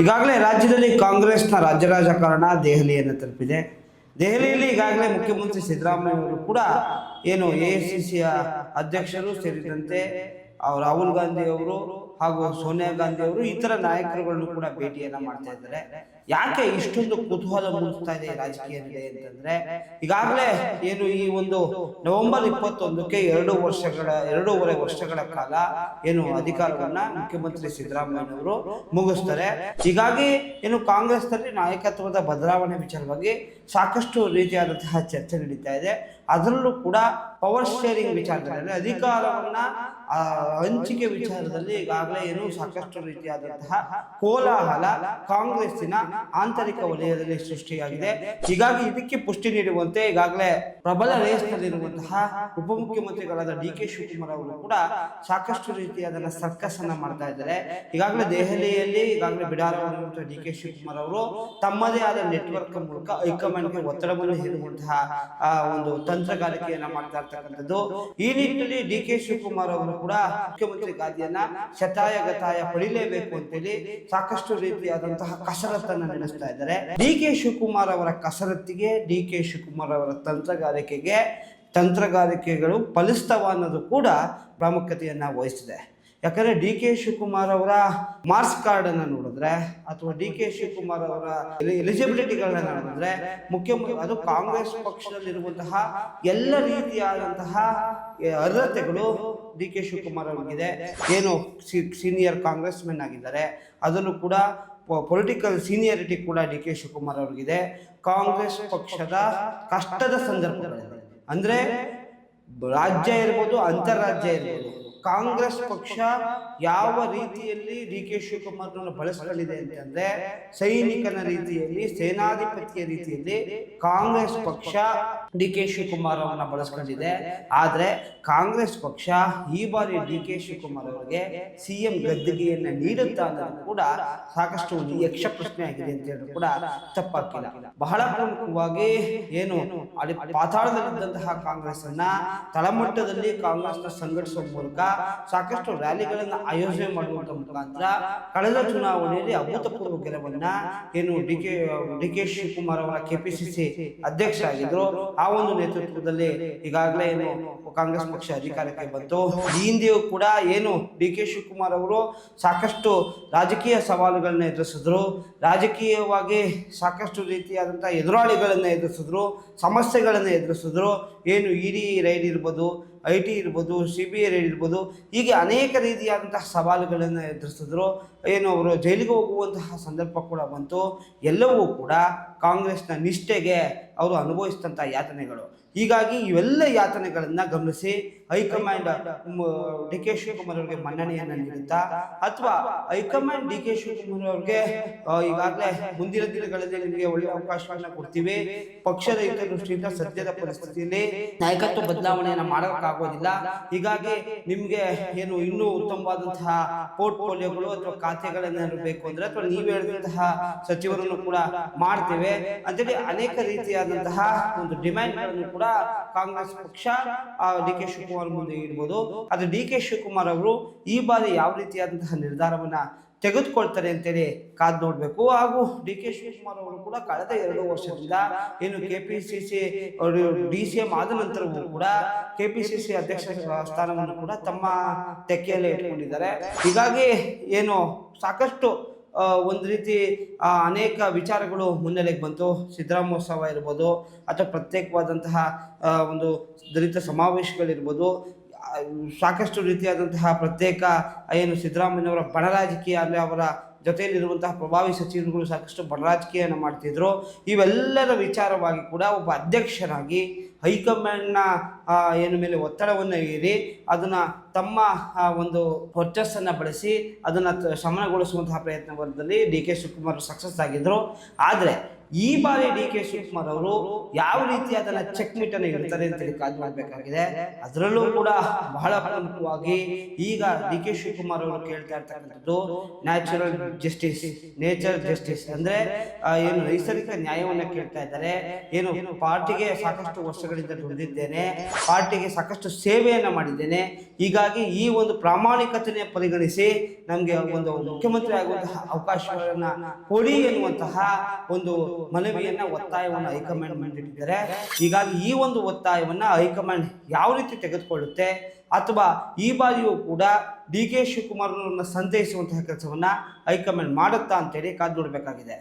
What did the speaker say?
ಈಗಾಗಲೇ ರಾಜ್ಯದಲ್ಲಿ ಕಾಂಗ್ರೆಸ್ನ ರಾಜ್ಯ ರಾಜಕಾರಣ ದೆಹಲಿಯನ್ನು ತಲುಪಿದೆ. ದೆಹಲಿಯಲ್ಲಿ ಈಗಾಗಲೇ ಮುಖ್ಯಮಂತ್ರಿ ಸಿದ್ದರಾಮಯ್ಯ ಅವರು ಕೂಡ ಏನು ಎ ಸಿ ಅಧ್ಯಕ್ಷರು ಸೇರಿದಂತೆ ರಾಹುಲ್ ಗಾಂಧಿ ಅವರು ಹಾಗೂ ಸೋನಿಯಾ ಗಾಂಧಿ ಅವರು ಇತರ ನಾಯಕರುಗಳನ್ನು ಕೂಡ ಭೇಟಿಯನ್ನು ಮಾಡ್ತಾ ಇದ್ದಾರೆ. ಯಾಕೆ ಇಷ್ಟೊಂದು ಕುತೂಹಲ ಮೂಡಿಸ್ತಾ ಇದೆ ರಾಜಕೀಯದಲ್ಲಿ ಅಂತಂದ್ರೆ, ಈಗಾಗಲೇ ಏನು ಈ ಒಂದು ನವೆಂಬರ್ ಇಪ್ಪತ್ತೊಂದಕ್ಕೆ ಎರಡು ವರ್ಷಗಳ, ಎರಡೂವರೆ ವರ್ಷಗಳ ಕಾಲ ಏನು ಅಧಿಕಾರವನ್ನ ಮುಖ್ಯಮಂತ್ರಿ ಸಿದ್ದರಾಮಯ್ಯನವರು ಮುಗಿಸ್ತಾರೆ. ಹೀಗಾಗಿ ಏನು ಕಾಂಗ್ರೆಸ್ನಲ್ಲಿ ನಾಯಕತ್ವದ ಬದಲಾವಣೆ ವಿಚಾರವಾಗಿ ಸಾಕಷ್ಟು ರೀತಿಯಾದಂತಹ ಚರ್ಚೆ ನಡೀತಾ ಇದೆ. ಅದರಲ್ಲೂ ಕೂಡ ಪವರ್ ಶೇರಿಂಗ್ ವಿಚಾರದಲ್ಲಿ ಅಧಿಕಾರವನ್ನ ಹಂಚಿಕೆ ವಿಚಾರದಲ್ಲಿ ಈಗಾಗಲೇ ಏನು ಸಾಕಷ್ಟು ರೀತಿಯಾದಂತಹ ಕೋಲಾಹಲ ಕಾಂಗ್ರೆಸ್ಸಿನ ಆಂತರಿಕ ವಲಯದಲ್ಲಿ ಸೃಷ್ಟಿಯಾಗಿದೆ. ಹೀಗಾಗಿ ಇದಕ್ಕೆ ಪುಷ್ಟಿ ನೀಡುವಂತೆ ಈಗಾಗಲೇ ಪ್ರಬಲ ರೇಸ್ನಲ್ಲಿರುವಂತಹ ಉಪಮುಖ್ಯಮಂತ್ರಿಗಳಾದ ಡಿ ಕೆ ಶಿವಕುಮಾರ್ ಅವರು ಕೂಡ ಸಾಕಷ್ಟು ರೀತಿಯಾದ ಸರ್ಕಸ್ ಅನ್ನ ಮಾಡ್ತಾ ಇದ್ದಾರೆ. ಈಗಾಗಲೇ ದೆಹಲಿಯಲ್ಲಿ ಈಗಾಗಲೇ ಬಿಡಾರವಾಗಿರುವಂತಹ ಡಿ ಕೆ ಶಿವಕುಮಾರ್ ಅವರು ತಮ್ಮದೇ ಆದ ನೆಟ್ವರ್ಕ್ ಮೂಲಕ ಹೈಕಮಾಂಡ್ಗೆ ಒತ್ತಡವನ್ನು ಹೇರುವಂತಹ ಆ, ಒಂದು ತಂತ್ರಗಾರಿಕೆಯನ್ನ ಮಾಡ್ತಾ ಇರ್ತಕ್ಕಂಥದ್ದು. ಈ ನಿಟ್ಟಿನಲ್ಲಿ ಡಿ ಕೆ ಶಿವಕುಮಾರ್ ಅವರು ಕೂಡ ಮುಖ್ಯಮಂತ್ರಿ ಗಾದಿಯನ್ನ ಶತಾಯ ಗತಾಯ ಪಡಿಲೇಬೇಕು ಅಂತೇಳಿ ಸಾಕಷ್ಟು ರೀತಿಯಾದಂತಹ ಕಸರತ್ತನ್ನ ನಡೆಸ್ತಾ ಇದ್ದಾರೆ. ಡಿ ಕೆ ಶಿವಕುಮಾರ್ ಅವರ ಕಸರತ್ತಿಗೆ, ಡಿ ಕೆ ಶಿವಕುಮಾರ್ ಅವರ ತಂತ್ರಗಾರಿಕೆಗೆ, ತಂತ್ರಗಾರಿಕೆಗಳು ಫಲಿಸ್ತವ ಅನ್ನೋದು ಕೂಡ ಪ್ರಾಮುಖ್ಯತೆಯನ್ನು ವಹಿಸಿದೆ ಯಾಕಂದ್ರೆ ಡಿ ಕೆ ಶಿವಕುಮಾರ್ ಅವರ ಮಾರ್ಕ್ಸ್ ಕಾರ್ಡ್ ಅನ್ನ ನೋಡಿದ್ರೆ ಅಥವಾ ಡಿ ಕೆ ಶಿವಕುಮಾರ್ ಅವರ ಎಲಿಜಿಬಿಲಿಟಿಗಳನ್ನ ನೋಡಿದ್ರೆ ಮುಖ್ಯ ಅದು ಕಾಂಗ್ರೆಸ್ ಪಕ್ಷದಲ್ಲಿರುವಂತಹ ಎಲ್ಲ ರೀತಿಯಾದಂತಹ ಅರ್ಹತೆಗಳು ಡಿ ಕೆ ಶಿವಕುಮಾರ್ ಅವರಿಗಿದೆ. ಏನು ಸೀನಿಯರ್ ಕಾಂಗ್ರೆಸ್ ಮೆನ್ ಆಗಿದ್ದಾರೆ. ಅದನ್ನು ಕೂಡ ಪೊಲಿಟಿಕಲ್ ಸೀನಿಯರಿಟಿ ಕೂಡ ಡಿ ಕೆ ಶಿವಕುಮಾರ್ ಅವರಿಗಿದೆ. ಕಾಂಗ್ರೆಸ್ ಪಕ್ಷದ ಕಷ್ಟದ ಸಂದರ್ಭಗಳಲ್ಲಿ ಅಂದ್ರೆ ರಾಜ್ಯ ಇರ್ಬೋದು ಅಂತಾರಾಜ್ಯ ಇರ್ಬೋದು. ಕಾಂಗ್ರೆಸ್ ಪಕ್ಷ ಯಾವ ರೀತಿಯಲ್ಲಿ ಡಿ ಕೆ ಶಿವಕುಮಾರ್ನನ್ನು ಬಳಸಿಕೊಳ್ಳಿದೆ ಅಂತಂದ್ರೆ ಸೈನಿಕನ ರೀತಿಯಲ್ಲಿ ಸೇನಾಧಿಪತಿಯ ರೀತಿಯಲ್ಲಿ ಕಾಂಗ್ರೆಸ್ ಪಕ್ಷ ಡಿ ಕೆ ಶಿವಕುಮಾರ್ ಅವರನ್ನ ಬಳಸ್ಕೊಂಡಿದೆ. ಆದ್ರೆ ಕಾಂಗ್ರೆಸ್ ಪಕ್ಷ ಈ ಬಾರಿ ಡಿ ಕೆ ಶಿವಕುಮಾರ್ ಅವರಿಗೆ ಸಿಎಂ ಗದ್ದಿಗೆಯನ್ನ ನೀಡುತ್ತಾ ಅನ್ನೋದು ಕೂಡ ಸಾಕಷ್ಟು ಒಂದು ಯಕ್ಷ ಪ್ರಶ್ನೆ ಆಗಿದೆ ಅಂತ ಹೇಳಿದ್ರು ಕೂಡ ತಪ್ಪಾಗಿಲ್ಲ ಬಹಳ ಪ್ರಮುಖವಾಗಿ ಏನು ಅಲ್ಲಿ ಪಾತಾಳದಲ್ಲಿದ್ದಂತಹ ಕಾಂಗ್ರೆಸ್ ಅನ್ನ ತಳಮಟ್ಟದಲ್ಲಿ ಕಾಂಗ್ರೆಸ್ನ ಸಂಘಟಿಸುವ ಮೂಲಕ ಸಾಕಷ್ಟು ರ್ಯಾಲಿಗಳನ್ನು ಆಯೋಜನೆ ಮಾಡುವಂಥ ಮುಖಾಂತರ ಕಳೆದ ಚುನಾವಣೆಯಲ್ಲಿ ಅಭೂತಪೂರ್ವ ಗೆಲುವನ್ನ ಏನು D K D K Shivakumar ಅವರ ಕೆಪಿಸಿಸಿ ಅಧ್ಯಕ್ಷ ಆಗಿದ್ರು ಆ ಒಂದು ನೇತೃತ್ವದಲ್ಲಿ ಈಗಾಗಲೇ ಏನು ಕಾಂಗ್ರೆಸ್ ಪಕ್ಷ ಅಧಿಕಾರಕ್ಕೆ ಬಂತು. ಈ ಹಿಂದೆಯೂ ಕೂಡ ಏನು ಡಿ ಕೆ ಶಿವಕುಮಾರ್ ಅವರು ಸಾಕಷ್ಟು ರಾಜಕೀಯ ಸವಾಲುಗಳನ್ನ ಎದುರಿಸಿದ್ರು. ರಾಜಕೀಯವಾಗಿ ಸಾಕಷ್ಟು ರೀತಿಯಾದಂಥ ಎದುರಾಳಿಗಳನ್ನ ಎದುರಿಸಿದ್ರು, ಸಮಸ್ಯೆಗಳನ್ನ ಎದುರಿಸಿದ್ರು. ಏನು ಇಡಿ ರೈಡ್ ಇರ್ಬೋದು ಐ ಟಿ ಇರ್ಬೋದು, ಸಿ ಬಿ ಐ ಇರ್ಬೋದು, ಹೀಗೆ ಅನೇಕ ರೀತಿಯಾದಂತಹ ಸವಾಲುಗಳನ್ನು ಎದುರಿಸಿದ್ರು. ಏನು ಅವರು ಜೈಲಿಗೆ ಹೋಗುವಂತಹ ಸಂದರ್ಭ ಕೂಡ ಬಂತು. ಎಲ್ಲವೂ ಕೂಡ ಕಾಂಗ್ರೆಸ್ನ ನಿಷ್ಠೆಗೆ ಅವರು ಅನುಭವಿಸಿದಂಥ ಯಾತನೆಗಳು. ಹೀಗಾಗಿ ಇವೆಲ್ಲ ಯಾತನೆಗಳನ್ನ ಗಮನಿಸಿ ಹೈಕಮಾಂಡ್ ಡಿ ಕೆ ಶಿವಕುಮಾರ್ ಅವರಿಗೆ ಮನ್ನಣೆಯನ್ನ ನೀಡುತ್ತಾ ಅಥವಾ ಹೈಕಮಾಂಡ್ ಡಿ ಕೆ ಶಿವಕುಮಾರ್ ಅವರಿಗೆ ಈಗಾಗಲೇ ಮುಂದಿನ ದಿನಗಳಲ್ಲಿ ನಿಮಗೆ ಒಳ್ಳೆಯ ಅವಕಾಶಗಳನ್ನ ಕೊಡ್ತೀವಿ. ಪಕ್ಷದ ಹಿತದೃಷ್ಟಿಯಿಂದ ಸದ್ಯದ ಪರಿಸ್ಥಿತಿಯಲ್ಲಿ ನಾಯಕತ್ವ ಬದಲಾವಣೆಯನ್ನ ಮಾಡೋಕ್ಕಾಗೋದಿಲ್ಲ. ಹೀಗಾಗಿ ನಿಮ್ಗೆ ಏನು ಇನ್ನೂ ಉತ್ತಮವಾದಂತಹ ಪೋರ್ಟ್ಫೋಲಿಯೋಗಳು ಅಥವಾ ಖಾತೆಗಳನ್ನ ಬೇಕು ಅಂದ್ರೆ ಅಥವಾ ನೀವು ಹೇಳಿದಂತಹ ಸಚಿವರನ್ನು ಕೂಡ ಮಾಡ್ತೇವೆ. ಅಂತೇಳಿ ಅನೇಕ ರೀತಿಯಾದಂತಹ ಒಂದು ಡಿಮ್ಯಾಂಡ್ಗಳನ್ನು ಕೂಡ ಕಾಂಗ್ರೆಸ್ ಪಕ್ಷ ಡಿ ಕೆ ಶಿವಕುಮಾರ್ ಮುಂದೆ ಇಡ್ಬೋದು ಅದು ಡಿ ಕೆ ಶಿವಕುಮಾರ್ ಅವರು ಈ ಬಾರಿ ಯಾವ ರೀತಿಯಾದಂತಹ ನಿರ್ಧಾರವನ್ನ ತೆಗೆದುಕೊಳ್ತಾರೆ ಅಂತೇಳಿ ಕಾದ್ ನೋಡ್ಬೇಕು. ಹಾಗೂ ಡಿ ಕೆ ಶಿವಕುಮಾರ್ ಅವರು ಕೂಡ ಕಳೆದ ಎರಡು ವರ್ಷದಿಂದ ಏನು K P C C D C M ಆದ ನಂತರವೂ ಕೂಡ ಕೆ ಪಿ ಸಿ ಸಿ ಅಧ್ಯಕ್ಷ ಸ್ಥಾನವನ್ನು ಕೂಡ ತಮ್ಮ ತೆಕ್ಕೆಯಲ್ಲಿ ಇಟ್ಕೊಂಡಿದ್ದಾರೆ. ಹೀಗಾಗಿ ಏನು ಸಾಕಷ್ಟು ಒಂದು ರೀತಿ ಅನೇಕ ವಿಚಾರಗಳು ಮುನ್ನೆಲೆಗೆ ಬಂತು. ಸಿದ್ದರಾಮೋತ್ಸವ ಇರ್ಬೋದು, ಅಥವಾ ಪ್ರತ್ಯೇಕವಾದಂತಹ ಒಂದು ದಲಿತ ಸಮಾವೇಶಗಳಿರ್ಬೋದು ಸಾಕಷ್ಟು ರೀತಿಯಾದಂತಹ ಪ್ರತ್ಯೇಕ, ಏನು ಸಿದ್ದರಾಮಯ್ಯನವರ ಬಣರಾಜಕೀಯ ಅಂದರೆ ಅವರ ಜೊತೆಯಲ್ಲಿರುವಂತಹ ಪ್ರಭಾವಿ ಸಚಿವರುಗಳು ಸಾಕಷ್ಟು ಬಣ ರಾಜಕೀಯನ ಮಾಡ್ತಿದ್ರು. ಇವೆಲ್ಲರ ವಿಚಾರವಾಗಿ ಕೂಡ ಒಬ್ಬ ಅಧ್ಯಕ್ಷರಾಗಿ ಹೈಕಮಾಂಡ್ನ ಏನು ಮೇಲೆ ಒತ್ತಡವನ್ನು ಹೇರಿ, ಅದನ್ನು ತಮ್ಮ ಒಂದು ವರ್ಚಸ್ಸನ್ನು ಬಳಸಿ ಅದನ್ನು ಶಮನಗೊಳಿಸುವಂತಹ ಪ್ರಯತ್ನದಲ್ಲಿ ಡಿ ಕೆ ಶಿವಕುಮಾರ್ ಸಕ್ಸಸ್ ಆಗಿದ್ದರು ಆದರೆ ಈ ಬಾರಿ ಡಿ ಕೆ ಶಿವಕುಮಾರ್ ಅವರು ಯಾವ ರೀತಿ ಅದನ್ನ ಚೆಕ್ ಮೀಟ್ ಅನ್ನು ಅಂತ ಹೇಳಿ ಕಾದು ಮಾಡಬೇಕಾಗಿದೆ. ಅದರಲ್ಲೂ ಕೂಡ ಬಹಳ ಪ್ರಮುಖವಾಗಿ ಈಗ ಡಿ ಕೆ ಶಿವಕುಮಾರ್ ಅವರು ಕೇಳ್ತಾ ಇರ್ತಕ್ಕಂಥದ್ದು ನ್ಯಾಚುರಲ್ ಜಸ್ಟಿಸ್ ನೇಚರ್ ಜಸ್ಟಿಸ್ ಅಂದ್ರೆ ಏನು ನೈಸರ್ಗಿಕ ನ್ಯಾಯವನ್ನ ಕೇಳ್ತಾ ಇದ್ದಾರೆ. ಏನು ಪಾರ್ಟಿಗೆ ಸಾಕಷ್ಟು ವರ್ಷಗಳಿಂದ ದುಡಿದಿದ್ದೇನೆ, ಪಾರ್ಟಿಗೆ ಸಾಕಷ್ಟು ಸೇವೆಯನ್ನ ಮಾಡಿದ್ದೇನೆ. ಹೀಗಾಗಿ ಹೀಗಾಗಿ ಈ ಒಂದು ಪ್ರಾಮಾಣಿಕತೆಯ ಪರಿಗಣಿಸಿ ನಮಗೆ ಒಂದು ಮುಖ್ಯಮಂತ್ರಿ ಆಗುವಂತಹ ಅವಕಾಶಗಳನ್ನ ಕೊಡಿ ಎನ್ನುವಂತಹ ಒಂದು ಮನವಿಯನ್ನ ಒತ್ತಾಯವನ್ನು ಹೈಕಮಾಂಡ್ ಮಾಡಿಟ್ಟಿದ್ದಾರೆ. ಹೀಗಾಗಿ ಈ ಒಂದು ಒತ್ತಾಯವನ್ನ ಹೈಕಮಾಂಡ್ ಯಾವ ರೀತಿ ತೆಗೆದುಕೊಳ್ಳುತ್ತೆ ಅಥವಾ ಈ ಬಾರಿಯೂ ಕೂಡ ಡಿ ಕೆ ಶಿವಕುಮಾರ್ ಸಂದೇಹಿಸುವಂತಹ ಕೆಲಸವನ್ನ ಹೈಕಮಾಂಡ್ ಮಾಡುತ್ತಾ ಅಂತೇಳಿ ಕಾದು ನೋಡಬೇಕಾಗಿದೆ.